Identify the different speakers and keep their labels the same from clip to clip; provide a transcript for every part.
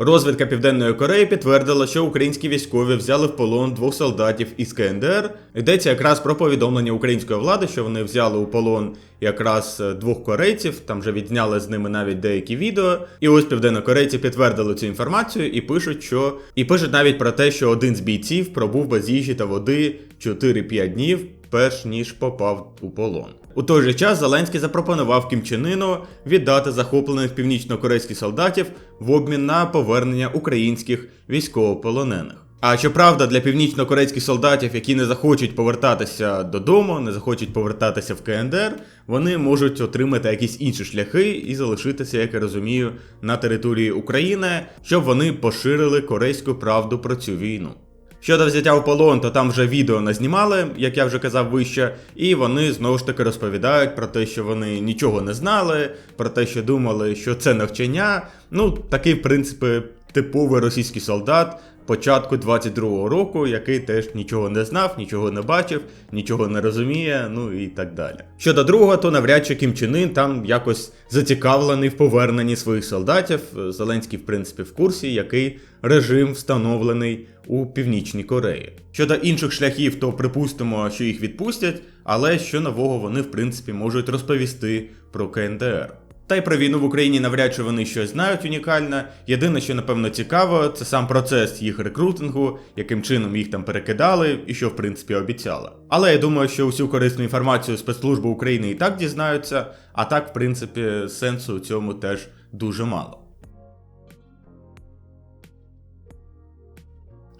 Speaker 1: Розвідка Південної Кореї підтвердила, що українські військові взяли в полон двох солдатів із КНДР. Йдеться якраз про повідомлення української влади, що вони взяли у полон якраз е, двох корейців. Там вже відзняли з ними навіть деякі відео. І ось південнокорейці підтвердили цю інформацію і пишуть, що і пишуть навіть про те, що один з бійців пробув без їжі та води 4-5 днів, перш ніж попав у полон. У той же час Зеленський запропонував Кім Чен Іну віддати захоплених північно-корейських солдатів в обмін на повернення українських військовополонених. А щоправда, для північно-корейських солдатів, які не захочуть повертатися додому, не захочуть повертатися в КНДР, вони можуть отримати якісь інші шляхи і залишитися, як я розумію, на території України, щоб вони поширили корейську правду про цю війну. Щодо взяття в полон, то там вже відео назнімали, як я вже казав вище, і вони знову ж таки розповідають про те, що вони нічого не знали, про те, що думали, що це навчання. Ну, такий, в принципі, типовий російський солдат початку 22-го року, який теж нічого не знав, нічого не бачив, нічого не розуміє, ну і так далі. Щодо другого, то навряд чи Кім Чен Ын там якось зацікавлений в поверненні своїх солдатів. Зеленський, в принципі, в курсі, який режим встановлений у Північній Кореї. Щодо інших шляхів, то припустимо, що їх відпустять, але що нового вони, в принципі, можуть розповісти про КНДР. Та й про війну в Україні навряд чи вони щось знають унікальне. Єдине, що напевно цікаво, це сам процес їх рекрутингу, яким чином їх там перекидали і що в принципі обіцяли. Але я думаю, що усю корисну інформацію спецслужби України і так дізнаються, а так, в принципі, сенсу у цьому теж дуже мало.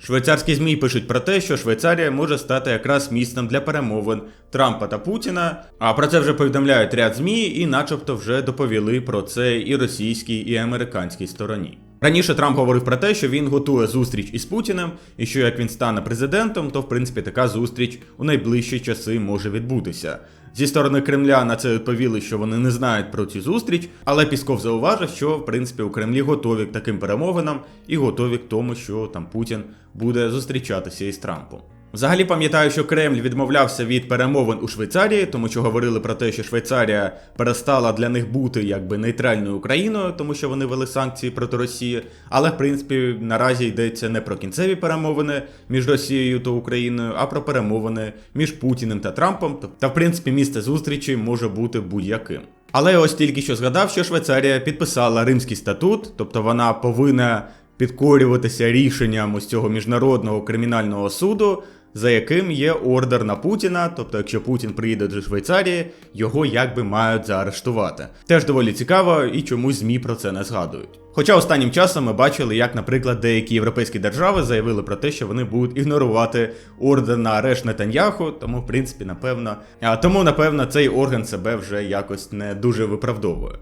Speaker 1: Швейцарські ЗМІ пишуть про те, що Швейцарія може стати якраз місцем для перемовин Трампа та Путіна. А про це вже повідомляють ряд ЗМІ, і начебто вже доповіли про це і російській, і американській стороні. Раніше Трамп говорив про те, що він готує зустріч із Путіним, і що як він стане президентом, то в принципі така зустріч у найближчі часи може відбутися. Зі сторони Кремля на це відповіли, що вони не знають про цю зустріч, але Пісков зауважив, що в принципі у Кремлі готові к таким перемовинам і готові к тому, що там Путін буде зустрічатися із Трампом. Взагалі пам'ятаю, що Кремль відмовлявся від перемовин у Швейцарії, тому що говорили про те, що Швейцарія перестала для них бути якби нейтральною Україною, тому що вони вели санкції проти Росії. Але в принципі наразі йдеться не про кінцеві перемовини між Росією та Україною, а про перемовини між Путіним та Трампом. Та в принципі місце зустрічі може бути будь-яким. Але ось тільки що згадав, що Швейцарія підписала Римський статут, тобто вона повинна підкорюватися рішенням ось цього міжнародного кримінального суду, за яким є ордер на Путіна. Тобто, якщо Путін приїде до Швейцарії, його якби мають заарештувати. Теж доволі цікаво і чомусь ЗМІ про це не згадують. Хоча останнім часом ми бачили, як, наприклад, деякі європейські держави заявили про те, що вони будуть ігнорувати ордер на арешт Нетаньяху, тому, в принципі, напевно, а тому, напевно, цей орган себе вже якось не дуже виправдовує.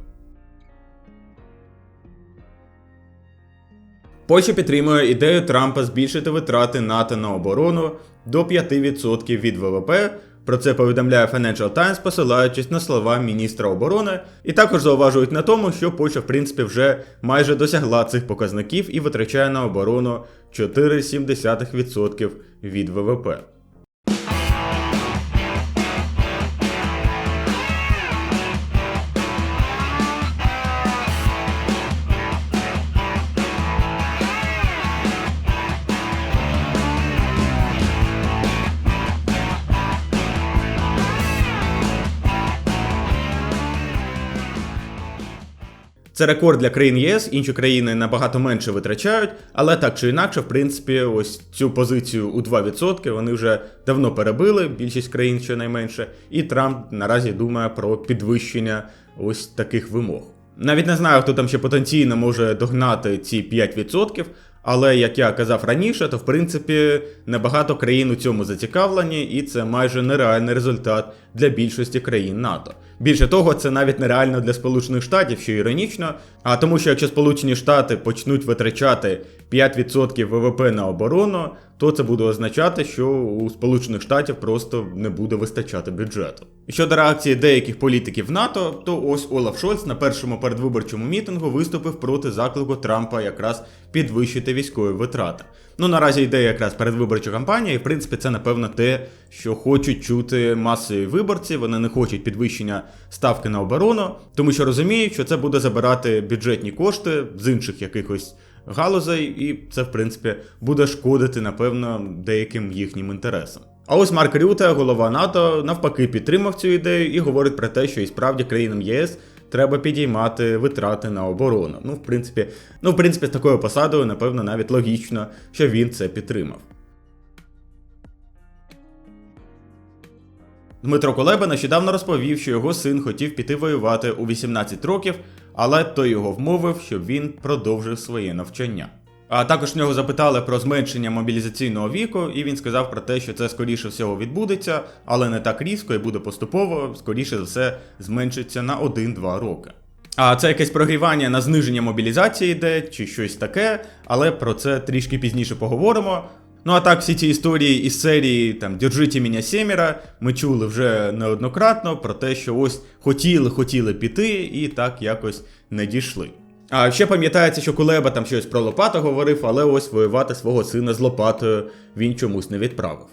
Speaker 1: Польща підтримує ідею Трампа збільшити витрати НАТО на оборону до 5% від ВВП. Про це повідомляє Financial Times, посилаючись на слова міністра оборони, і також зауважують на тому, що Польща, в принципі, вже майже досягла цих показників і витрачає на оборону 4,7% від ВВП. Це рекорд для країн ЄС, інші країни набагато менше витрачають, але так чи інакше, в принципі, ось цю позицію у 2% вони вже давно перебили, більшість країн щонайменше, і Трамп наразі думає про підвищення ось таких вимог. Навіть не знаю, хто там ще потенційно може догнати ці 5%, але як я казав раніше, то в принципі небагато країн у цьому зацікавлені, і це майже нереальний результат для більшості країн НАТО. Більше того, це навіть нереально для Сполучених Штатів, що іронічно. А тому, що якщо Сполучені Штати почнуть витрачати 5% ВВП на оборону, то це буде означати, що у Сполучених Штатів просто не буде вистачати бюджету. Щодо реакції деяких політиків НАТО, то ось Олаф Шольц на першому передвиборчому мітингу виступив проти заклику Трампа якраз підвищити військові витрати. Ну наразі йде якраз передвиборча кампанія, і в принципі це напевно те, що хочуть чути масові виборці. Вони не хочуть підвищення ставки на оборону, тому що розуміють, що це буде забирати бюджетні кошти з інших якихось галузей, і це, в принципі, буде шкодити, напевно, деяким їхнім інтересам. А ось Марк Рюте, голова НАТО, навпаки, підтримав цю ідею і говорить про те, що і справді країнам ЄС треба підіймати витрати на оборону. Ну, в принципі, ну, в принципі, з такою посадою, напевно, навіть логічно, що він це підтримав. Дмитро Колеба нещодавно розповів, що його син хотів піти воювати у 18 років, але той його вмовив, щоб він продовжив своє навчання. А також в нього запитали про зменшення мобілізаційного віку, і він сказав про те, що це скоріше всього відбудеться, але не так різко і буде поступово, скоріше за все, зменшиться на 1-2 роки. А це якесь прогрівання на зниження мобілізації йде, чи щось таке, але про це трішки пізніше поговоримо. Ну а так, всі ці історії із серії там Держите мене сімера ми чули вже неоднократно про те, що ось хотіли, хотіли піти, і так якось не дійшли. А ще пам'ятається, що Кулеба там щось про Лопату говорив, але ось воювати свого сина з Лопатою він чомусь не відправив.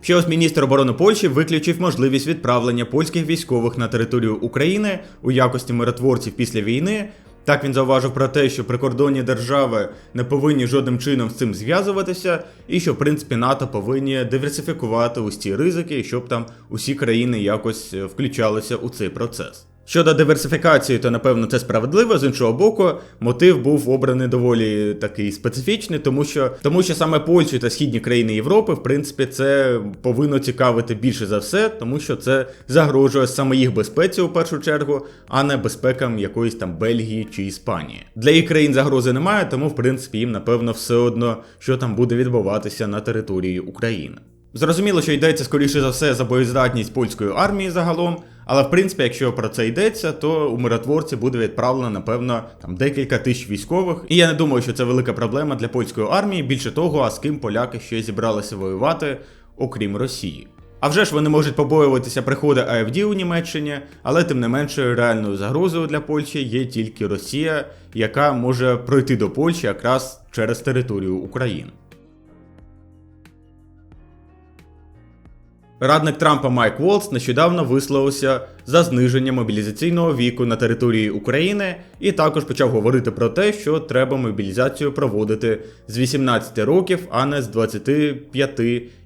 Speaker 1: Ще ось міністр оборони Польщі виключив можливість відправлення польських військових на територію України у якості миротворців після війни. Так він зауважив про те, що прикордонні держави не повинні жодним чином з цим зв'язуватися, і що в принципі НАТО повинні диверсифікувати усі ризики, щоб там усі країни якось е, включалися у цей процес. Щодо диверсифікації, то напевно це справедливо. З іншого боку, мотив був обраний доволі такий специфічний, тому що тому що саме Польщу та східні країни Європи, в принципі, це повинно цікавити більше за все, тому що це загрожує саме їх безпеці у першу чергу, а не безпекам якоїсь там Бельгії чи Іспанії. Для їх країн загрози немає, тому в принципі їм напевно все одно, що там буде відбуватися на території України. Зрозуміло, що йдеться скоріше за все за боєздатність польської армії загалом. Але в принципі, якщо про це йдеться, то у миротворці буде відправлено, напевно, там декілька тисяч військових. І я не думаю, що це велика проблема для польської армії. Більше того, а з ким поляки ще зібралися воювати, окрім Росії. А вже ж вони можуть побоюватися приходу АФД у Німеччині, але тим не менше реальною загрозою для Польщі є тільки Росія, яка може пройти до Польщі якраз через територію України. Радник Трампа Майк Волц нещодавно висловився за зниження мобілізаційного віку на території України і також почав говорити про те, що треба мобілізацію проводити з 18 років, а не з 25,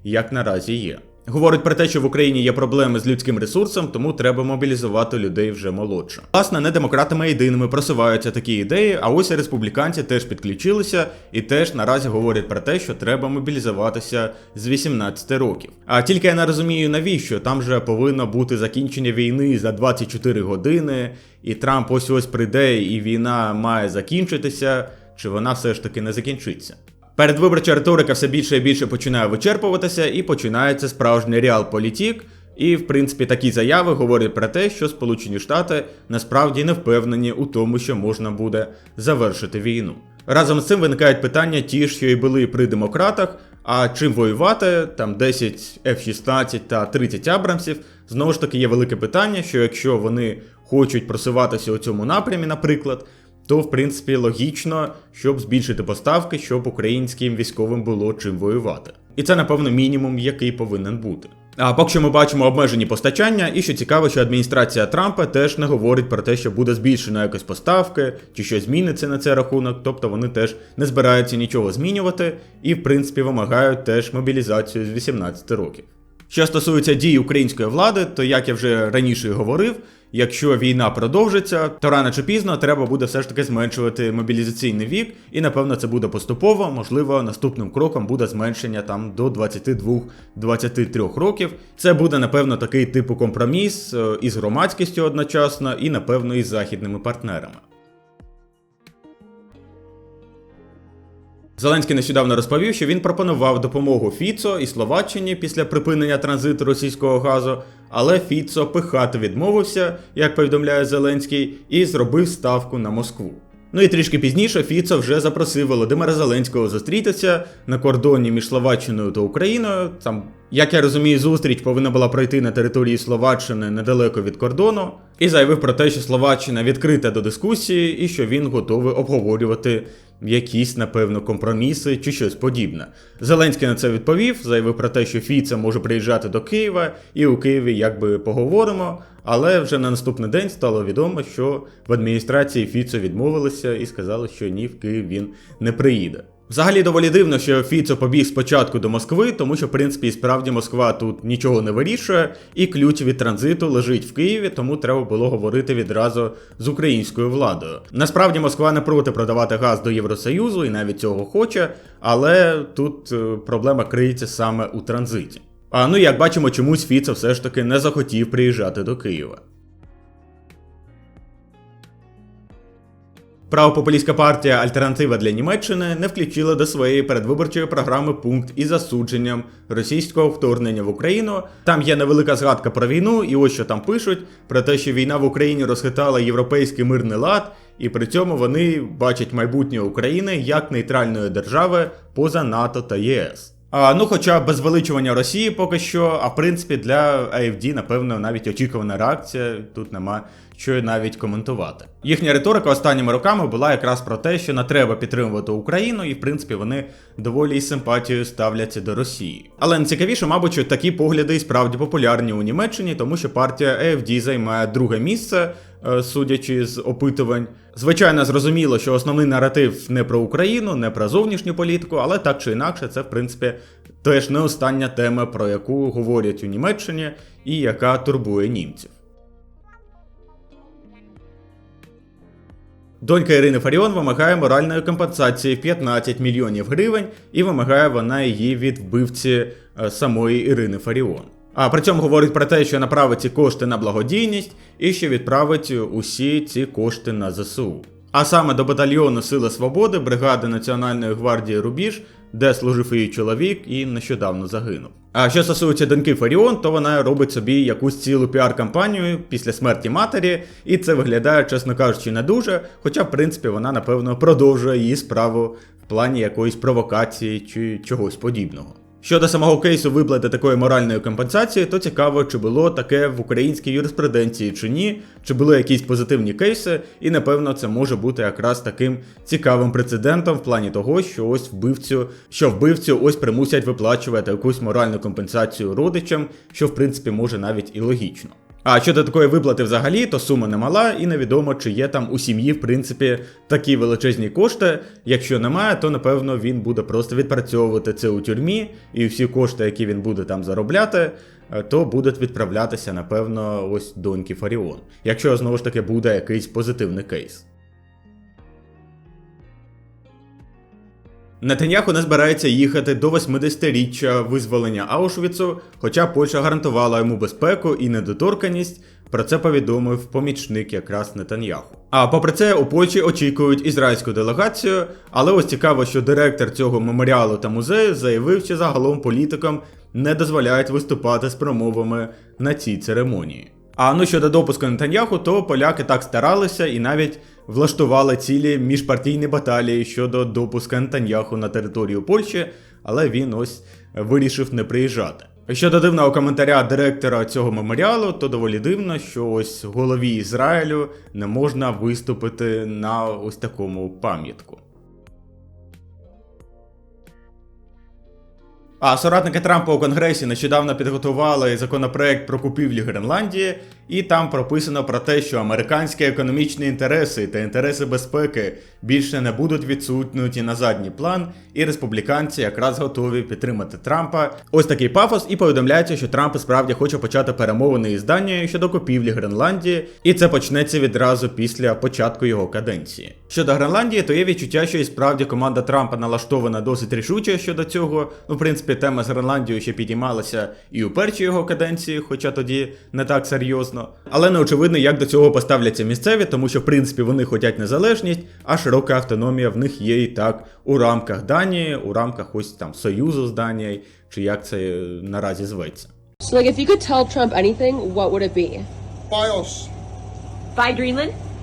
Speaker 1: як наразі є. Говорить про те, що в Україні є проблеми з людським ресурсом, тому треба мобілізувати людей вже молодше. Власне, не демократами єдиними просуваються такі ідеї, а ось республіканці теж підключилися і теж наразі говорять про те, що треба мобілізуватися з 18 років. А тільки я не розумію, навіщо там же повинно бути закінчення війни за 24 години, і Трамп ось ось прийде, і війна має закінчитися, чи вона все ж таки не закінчиться. Передвиборча риторика все більше і більше починає вичерпуватися, і починається справжній реал-політік. І, в принципі, такі заяви говорять про те, що Сполучені Штати насправді не впевнені у тому, що можна буде завершити війну. Разом з цим виникають питання, ті, що і були при демократах. А чим воювати? Там 10 F-16 та 30 Абрамсів. Знову ж таки, є велике питання, що якщо вони хочуть просуватися у цьому напрямі, наприклад, то в принципі логічно, щоб збільшити поставки, щоб українським військовим було чим воювати. І це, напевно, мінімум, який повинен бути. А поки що ми бачимо обмежені постачання, і що цікаво, що адміністрація Трампа теж не говорить про те, що буде збільшено якось поставки, чи щось зміниться на цей рахунок, тобто вони теж не збираються нічого змінювати і, в принципі, вимагають теж мобілізацію з 18 років. Що стосується дій української влади, то як я вже раніше говорив, якщо війна продовжиться, то рано чи пізно треба буде все ж таки зменшувати мобілізаційний вік, і напевно це буде поступово. Можливо, наступним кроком буде зменшення там до 22-23 років. Це буде напевно такий типу компроміс е, із громадськістю одночасно, і напевно із західними партнерами. Зеленський нещодавно розповів, що він пропонував допомогу Фіцо і Словаччині після припинення транзиту російського газу, але Фіцо пихати відмовився, як повідомляє Зеленський, і зробив ставку на Москву. Ну і трішки пізніше Фіцо вже запросив Володимира Зеленського зустрітися на кордоні між Словаччиною та Україною. Там, як я розумію, зустріч повинна була пройти на території Словаччини недалеко від кордону, і заявив про те, що Словаччина відкрита до дискусії і що він готовий обговорювати якісь, напевно, компроміси чи щось подібне. Зеленський на це відповів, заявив про те, що Фіца може приїжджати до Києва, і у Києві якби поговоримо. Але вже на наступний день стало відомо, що в адміністрації Фіцо відмовилися і сказали, що ні, в Київ він не приїде. Взагалі доволі дивно, що Фіцо побіг спочатку до Москви, тому що, в принципі, і справді Москва тут нічого не вирішує, і ключ від транзиту лежить в Києві, тому треба було говорити відразу з українською владою. Насправді Москва не проти продавати газ до Євросоюзу і навіть цього хоче, але тут е, проблема криється саме у транзиті. А ну як бачимо, чомусь Фіцо все ж таки не захотів приїжджати до Києва. Правопопулістська партія Альтернатива для Німеччини не включила до своєї передвиборчої програми пункт із засудженням російського вторгнення в Україну. Там є невелика згадка про війну, і ось що там пишуть: про те, що війна в Україні розхитала європейський мирний лад, і при цьому вони бачать майбутнє України як нейтральної держави поза НАТО та ЄС. Ну, хоча без звеличування Росії поки що, а в принципі для AFD, напевно, навіть очікувана реакція, тут нема що навіть коментувати. Їхня риторика останніми роками була якраз про те, що не треба підтримувати Україну, і в принципі вони доволі із симпатією ставляться до Росії. Але найцікавіше, мабуть, що такі погляди і справді популярні у Німеччині, тому що партія AFD займає друге місце, е, судячи з опитувань. Звичайно, зрозуміло, що основний наратив не про Україну, не про зовнішню політику, але так чи інакше, це в принципі теж не остання тема, про яку говорять у Німеччині і яка турбує німців. Донька Ірини Фаріон вимагає моральної компенсації в 15 мільйонів гривень, і вимагає вона її від вбивці е, самої Ірини Фаріон. А при цьому говорить про те, що направить ці кошти на благодійність і що відправить усі ці кошти на ЗСУ. А саме до батальйону Сили Свободи, бригади Національної гвардії Рубіж, де служив її чоловік і нещодавно загинув. А що стосується доньки Фаріон, то вона робить собі якусь цілу піар-кампанію після смерті матері, і це виглядає, чесно кажучи, не дуже. Хоча, в принципі, вона напевно продовжує її справу в плані якоїсь провокації чи чогось подібного. Щодо самого кейсу виплати такої моральної компенсації, то цікаво, чи було таке в українській юриспруденції чи ні, чи були якісь позитивні кейси, і напевно це може бути якраз таким цікавим прецедентом в плані того, що ось вбивцю, що вбивцю ось примусять виплачувати якусь моральну компенсацію родичам, що в принципі може навіть і логічно. А щодо такої виплати взагалі, то сума немала, і невідомо, чи є там у сім'ї, в принципі, такі величезні кошти. Якщо немає, то напевно він буде просто відпрацьовувати це у тюрмі, і всі кошти, які він буде там заробляти, е, то будуть відправлятися, напевно, ось доньки Фаріон. Якщо знову ж таки буде якийсь позитивний кейс. Нетаньяху не збирається їхати до 80-річчя визволення Аушвіцу, хоча Польща гарантувала йому безпеку і недоторканість. Про це повідомив помічник якраз Нетаньяху. А попри це, у Польщі очікують ізраїльську делегацію, але ось цікаво, що директор цього меморіалу та музею заявив, що загалом політикам не дозволяють виступати з промовами на цій церемонії. А ну щодо допуску Нетаньяху, то поляки так старалися і навіть влаштували цілі міжпартійні баталії щодо допуска Нетаньяху на територію Польщі, але він ось вирішив не приїжджати. Щодо дивного коментаря директора цього меморіалу, то доволі дивно, що ось голові Ізраїлю не можна виступити на ось такому пам'ятку. А соратники Трампа у Конгресі нещодавно підготували законопроект про купівлю Гренландії, і там прописано про те, що американські економічні інтереси та інтереси безпеки більше не будуть відсутнуті на задній план, і республіканці якраз готові підтримати Трампа. Ось такий пафос, і повідомляється, що Трамп справді хоче почати перемовини із Данією щодо купівлі Гренландії, і це почнеться відразу після початку його каденції. Щодо Гренландії, то є відчуття, що і справді команда Трампа налаштована досить рішуче щодо цього. Ну, в принципі, тема з Гренландією ще підіймалася і у першій його каденції, хоча тоді не так серйозно. Голосно. Але не очевидно, як до цього поставляться місцеві, тому що в принципі вони хочуть незалежність, а широка автономія в них є і так у рамках Данії, у рамках ось там Союзу з Данією, чи як це е, наразі зветься.
Speaker 2: So, like, if you could tell Trump anything, what would it be?
Speaker 3: Buy us.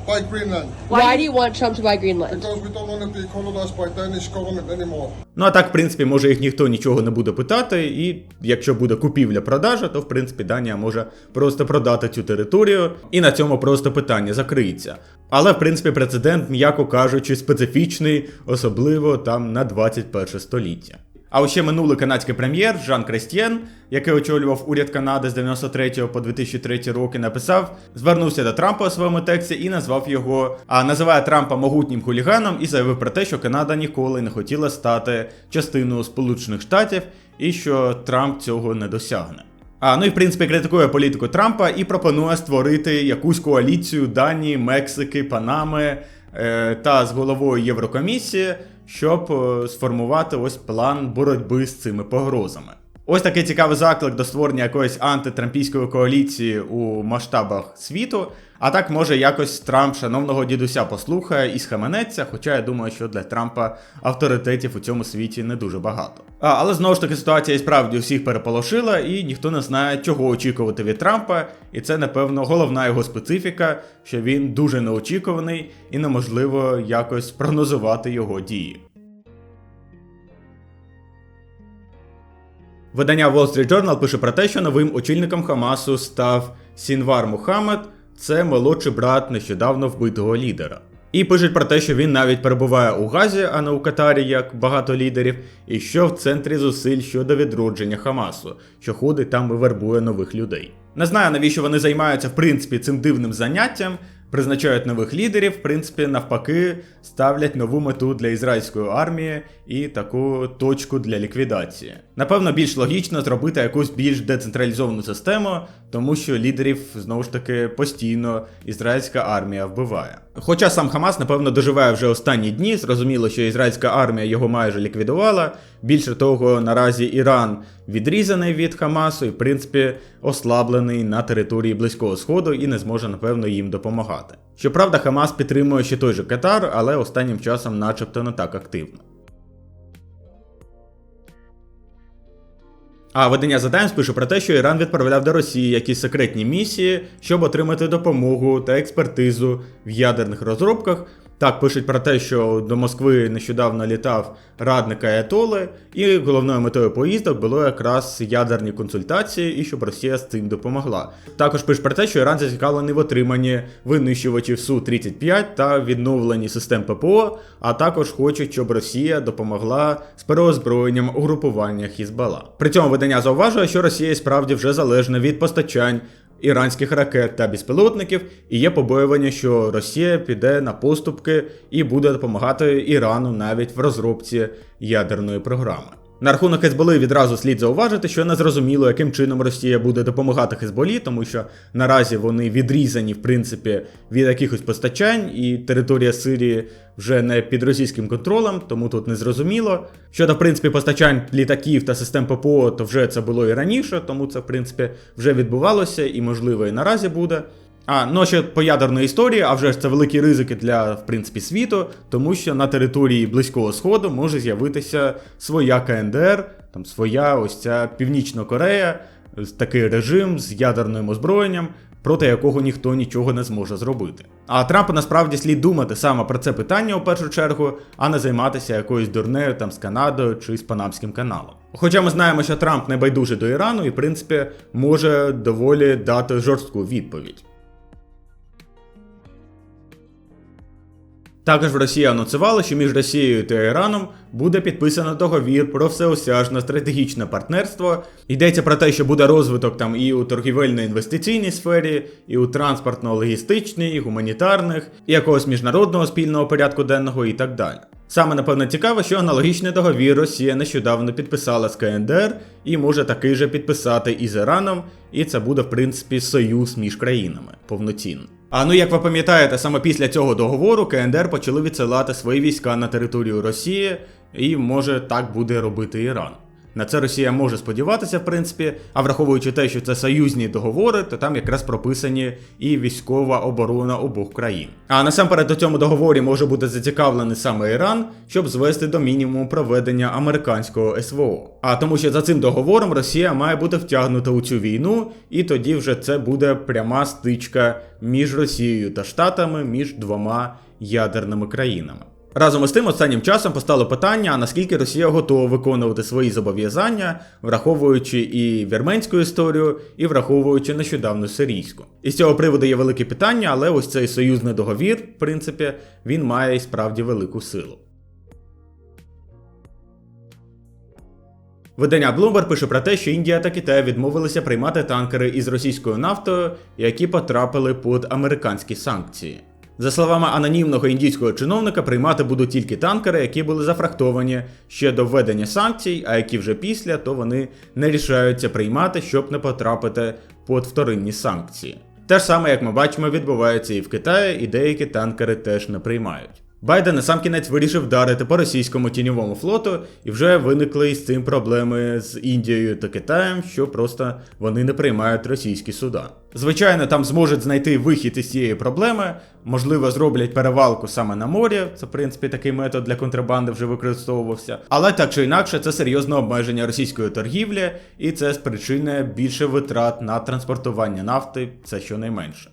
Speaker 4: By Greenland?
Speaker 2: Why, do you want Trump to buy Greenland?
Speaker 3: Because we don't want to be colonized by Danish government anymore.
Speaker 1: Ну а так, в принципі, може їх ніхто нічого не буде питати, і якщо буде купівля-продажа, то в принципі Данія може просто продати цю територію, і на цьому просто питання закриється. Але в принципі прецедент, м'яко кажучи, специфічний, особливо там на 21 століття. А ще минулий канадський прем'єр Жан Крестєн, який очолював уряд Канади з 93 по 2003 роки, написав, звернувся до Трампа у своєму тексті і назвав його, а називає Трампа могутнім хуліганом і заявив про те, що Канада ніколи не хотіла стати частиною Сполучених Штатів і що Трамп цього не досягне. А ну і в принципі критикує політику Трампа і пропонує створити якусь коаліцію Данії, Мексики, Панами е, та з головою Єврокомісії, щоб е, сформувати ось план боротьби з цими погрозами. Ось такий цікавий заклик до створення якоїсь антитрампійської коаліції у масштабах світу. А так може якось Трамп шановного дідуся послухає і схаменеться, хоча я думаю, що для Трампа авторитетів у цьому світі не дуже багато. А, але знову ж таки ситуація і справді всіх переполошила, і ніхто не знає, чого очікувати від Трампа. І це, напевно, головна його специфіка, що він дуже неочікуваний і неможливо якось прогнозувати його дії. Видання Wall Street Journal пише про те, що новим очільником Хамасу став Сінвар Мухаммед, це молодший брат нещодавно вбитого лідера. І пишуть про те, що він навіть перебуває у Газі, а не у Катарі, як багато лідерів, і що в центрі зусиль щодо відродження Хамасу, що ходить там і вербує нових людей. Не знаю, навіщо вони займаються в принципі цим дивним заняттям, призначають нових лідерів, в принципі, навпаки, ставлять нову мету для ізраїльської армії і таку точку для ліквідації. Напевно, більш логічно зробити якусь більш децентралізовану систему, тому що лідерів знову ж таки постійно ізраїльська армія вбиває. Хоча сам Хамас, напевно, доживає вже останні дні, зрозуміло, що ізраїльська армія його майже ліквідувала. Більше того, наразі Іран відрізаний від Хамасу і, в принципі, ослаблений на території Близького Сходу і не зможе, напевно, їм допомагати. Щоправда, Хамас підтримує ще той же Катар, але останнім часом, начебто, не так активно. А видання The Times пише про те, що Іран відправляв до Росії якісь секретні місії, щоб отримати допомогу та експертизу в ядерних розробках. Так, пишуть про те, що до Москви нещодавно літав радник Аятоли, і головною метою поїздок було якраз ядерні консультації, і щоб Росія з цим допомогла. Також пишуть про те, що Іран зацікавлений в отриманні винищувачів Су-35 та відновленні систем ППО, а також хочуть, щоб Росія допомогла з переозброєнням угрупування Хізбала. При цьому видання зауважує, що Росія справді вже залежна від постачань іранських ракет та безпілотників, і є побоювання, що Росія піде на поступки і буде допомагати Ірану навіть в розробці ядерної програми. На рахунок Хезболи відразу слід зауважити, що не зрозуміло, яким чином Росія буде допомагати Хезболі, тому що наразі вони відрізані, в принципі, від якихось постачань, і територія Сирії вже не під російським контролем, тому тут не зрозуміло. Щодо, в принципі, постачань літаків та систем ППО, то вже це було і раніше, тому це, в принципі, вже відбувалося і, можливо, і наразі буде. А, ну ще по ядерної історії, а вже ж це великі ризики для в принципі світу, тому що на території Близького Сходу може з'явитися своя КНДР, там своя ось ця Північна Корея, такий режим з ядерним озброєнням, проти якого ніхто нічого не зможе зробити. А Трампу насправді слід думати саме про це питання у першу чергу, а не займатися якоюсь дурнею там з Канадою чи з Панамським каналом. Хоча ми знаємо, що Трамп не байдужий до Ірану і, в принципі, може доволі дати жорстку відповідь. Також в Росії анонсували, що між Росією та Іраном буде підписано договір про всеосяжне стратегічне партнерство. Йдеться про те, що буде розвиток там і у торгівельно-інвестиційній сфері, і у транспортно-логістичній, і гуманітарних, і якогось міжнародного спільного порядку денного і так далі. Саме напевно цікаво, що аналогічний договір Росія нещодавно підписала з КНДР і може такий же підписати і з Іраном, і це буде в принципі союз між країнами повноцінно. А ну як ви пам'ятаєте, саме після цього договору КНДР почали відсилати свої війська на територію Росії, і може так буде робити Іран. На це Росія може сподіватися, в принципі, а враховуючи те, що це союзні договори, то там якраз прописані і військова оборона обох країн. А насамперед у цьому договорі може бути зацікавлений саме Іран, щоб звести до мінімуму проведення американського СВО. А тому що за цим договором Росія має бути втягнута у цю війну, і тоді вже це буде пряма стичка між Росією та Штатами, між двома ядерними країнами. Разом із тим, останнім часом постало питання, наскільки Росія готова виконувати свої зобов'язання, враховуючи і вірменську історію, і враховуючи нещодавно сирійську. І з цього приводу є велике питання, але ось цей союзний договір, в принципі, він має і справді велику силу. Видання Bloomberg пише про те, що Індія та Китай відмовилися приймати танкери із російською нафтою, які потрапили під американські санкції. За словами анонімного індійського чиновника, приймати будуть тільки танкери, які були зафрахтовані ще до введення санкцій, а які вже після, то вони не рішаються приймати, щоб не потрапити під вторинні санкції. Те ж саме, як ми бачимо, відбувається і в Китаї, і деякі танкери теж не приймають. Байден на сам кінець вирішив вдарити по російському тіньовому флоту, і вже виникли із цим проблеми з Індією та Китаєм, що просто вони не приймають російські суда. Звичайно, там зможуть знайти вихід із цієї проблеми, можливо, зроблять перевалку саме на морі. Це, в принципі, такий метод для контрабанди вже використовувався. Але так чи інакше, це серйозне обмеження російської торгівлі, і це спричиняє більше витрат на транспортування нафти, це щонайменше.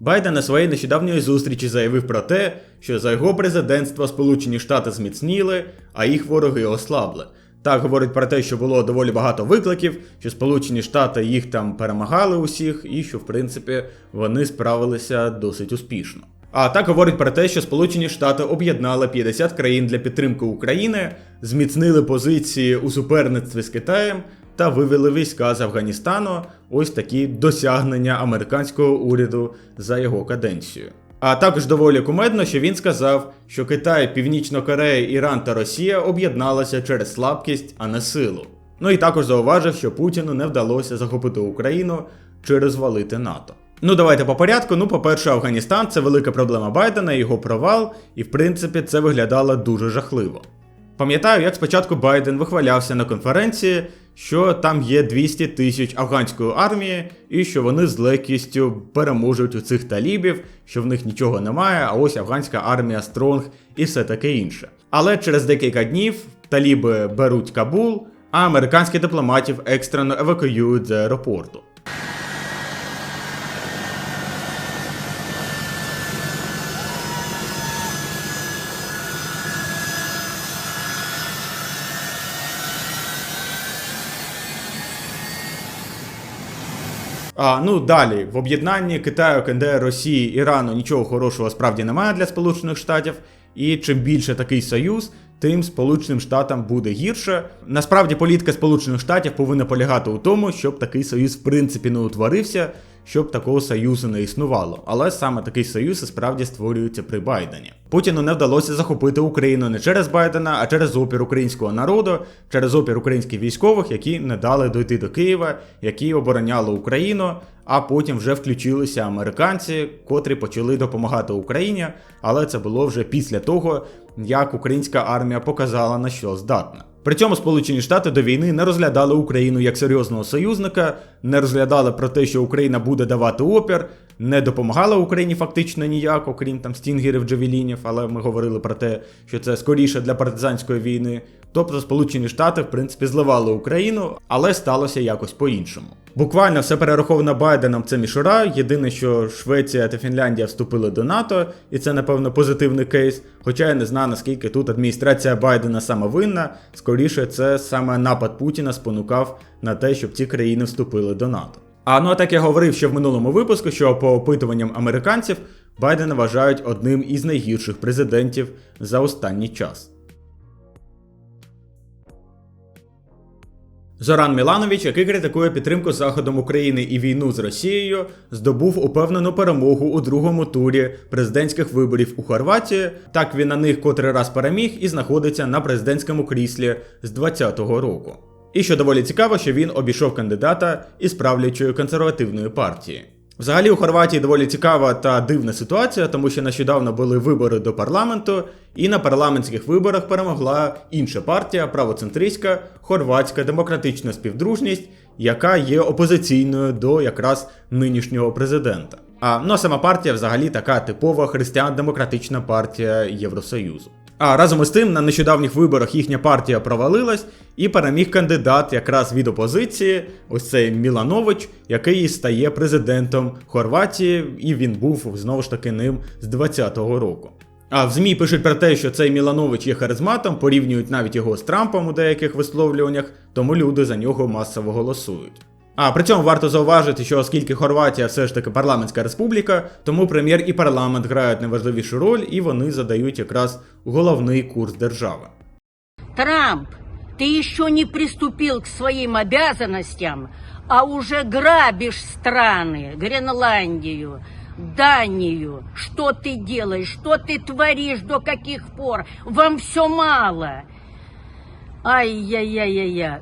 Speaker 1: Байден на своїй нещодавньої зустрічі заявив про те, що за його президентства Сполучені Штати зміцніли, а їх вороги ослабли. Так говорить про те, що було доволі багато викликів, що Сполучені Штати їх там перемагали усіх, і що в принципі вони справилися досить успішно. А так говорить про те, що Сполучені Штати об'єднали 50 країн для підтримки України, зміцнили позиції у суперництві з Китаєм та вивели війська з Афганістану. Ось такі досягнення американського уряду за його каденцію. А також доволі кумедно, що він сказав, що Китай, Північна Корея, Іран та Росія об'єдналися через слабкість, а не силу. Ну і також зауважив, що Путіну не вдалося захопити Україну чи розвалити НАТО. Ну давайте по порядку. Ну, по-перше, Афганістан це велика проблема Байдена, його провал, і в принципі це виглядало дуже жахливо. Пам'ятаю, як спочатку Байден вихвалявся на конференції, що там є 200 тисяч афганської армії, і що вони з легкістю переможуть у цих талібів, що в них нічого немає, а ось афганська армія стронг і все таке інше. Але через декілька днів таліби беруть Кабул, а американських дипломатів екстрено евакуюють з аеропорту. А, ну далі, в об'єднанні Китаю, КНДР, Росії, Ірану нічого хорошого справді немає для Сполучених Штатів. І чим більше такий союз, тим Сполученим Штатам буде гірше. Насправді політика Сполучених Штатів повинна полягати у тому, щоб такий союз в принципі не утворився, щоб такого союзу не існувало. Але саме такий союз і справді створюється при Байдені. Путіну не вдалося захопити Україну не через Байдена, а через опір українського народу, через опір українських військових, які не дали дойти до Києва, які обороняли Україну. А потім вже включилися американці, котрі почали допомагати Україні, але це було вже після того, як українська армія показала на що здатна. При цьому Сполучені Штати до війни не розглядали Україну як серйозного союзника, не розглядали про те, що Україна буде давати опір, не допомагала Україні фактично ніяк, окрім там стінгерів Джавелінів, але ми говорили про те, що це скоріше для партизанської війни. Тобто Сполучені Штати, в принципі, зливали Україну, але сталося якось по-іншому. Буквально все перераховано Байденом це мішура. Єдине, що Швеція та Фінляндія вступили до НАТО, і це, напевно, позитивний кейс. Хоча я не знаю, наскільки тут адміністрація Байдена саме винна. Скоріше, це саме напад Путіна спонукав на те, щоб ці країни вступили до НАТО. А ну а так я говорив ще в минулому випуску, що по опитуванням американців Байдена вважають одним із найгірших президентів за останній час. Зоран Міланович, який критикує підтримку Заходом України і війну з Росією, здобув упевнену перемогу у другому турі президентських виборів у Хорватії. Так він на них котрий раз переміг і знаходиться на президентському кріслі з 2020 року. І що доволі цікаво, що він обійшов кандидата із правлячої консервативної партії. Взагалі у Хорватії доволі цікава та дивна ситуація, тому що нещодавно були вибори до парламенту, і на парламентських виборах перемогла інша партія, правоцентристська хорватська демократична співдружність, яка є опозиційною до якраз нинішнього президента. А ну а сама партія взагалі така типова християн-демократична партія Євросоюзу. А разом із тим на нещодавніх виборах їхня партія провалилась і переміг кандидат якраз від опозиції, ось цей Міланович, який стає президентом Хорватії, і він був знову ж таки ним з 20-го року. А в ЗМІ пишуть про те, що цей Міланович є харизматом, порівнюють навіть його з Трампом у деяких висловлюваннях, тому люди за нього масово голосують. А при цьому варто зауважити, що оскільки Хорватія все ж таки парламентська республіка, тому прем'єр і парламент грають найважливішу роль, і вони задають якраз головний курс держави.
Speaker 4: Трамп, ты еще не приступил к своим обязанностям, а уже грабишь страны, Гренландию, Данию. Что ты делаешь? Что ты творишь? До каких пор? Вам все мало. Ай-яй-яй-яй-яй.